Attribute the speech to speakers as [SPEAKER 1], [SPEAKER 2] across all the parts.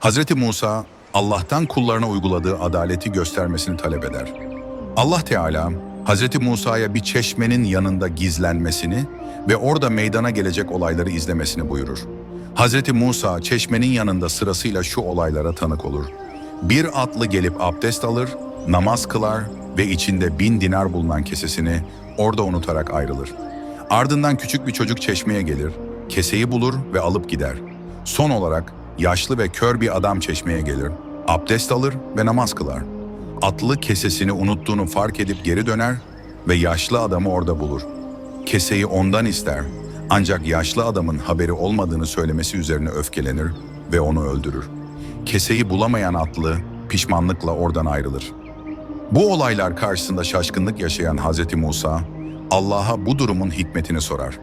[SPEAKER 1] Hazreti Musa, Allah'tan kullarına uyguladığı adaleti göstermesini talep eder. Allah Teala, Hazreti Musa'ya bir çeşmenin yanında gizlenmesini ve orada meydana gelecek olayları izlemesini buyurur. Hazreti Musa çeşmenin yanında sırasıyla şu olaylara tanık olur. Bir atlı gelip abdest alır, namaz kılar ve içinde bin dinar bulunan kesesini orada unutarak ayrılır. Ardından küçük bir çocuk çeşmeye gelir, keseyi bulur ve alıp gider. Son olarak yaşlı ve kör bir adam çeşmeye gelir, abdest alır ve namaz kılar. Atlı kesesini unuttuğunu fark edip geri döner ve yaşlı adamı orada bulur. Keseyi ondan ister ancak yaşlı adamın haberi olmadığını söylemesi üzerine öfkelenir ve onu öldürür. Keseyi bulamayan atlı pişmanlıkla oradan ayrılır. Bu olaylar karşısında şaşkınlık yaşayan Hz. Musa, Allah'a bu durumun hikmetini sorar.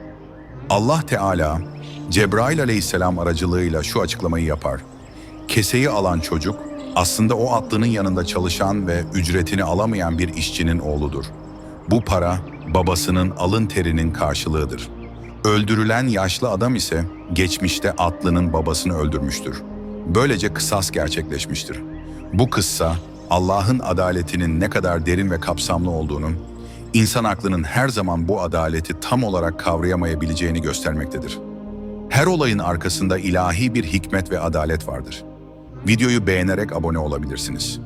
[SPEAKER 1] Allah Teala, Cebrail aleyhisselam aracılığıyla şu açıklamayı yapar. Keseyi alan çocuk, aslında o atlının yanında çalışan ve ücretini alamayan bir işçinin oğludur. Bu para, babasının alın terinin karşılığıdır. Öldürülen yaşlı adam ise geçmişte atlının babasını öldürmüştür. Böylece kısas gerçekleşmiştir. Bu kıssa Allah'ın adaletinin ne kadar derin ve kapsamlı olduğunu, insan aklının her zaman bu adaleti tam olarak kavrayamayabileceğini göstermektedir. Her olayın arkasında ilahi bir hikmet ve adalet vardır. Videoyu beğenerek abone olabilirsiniz.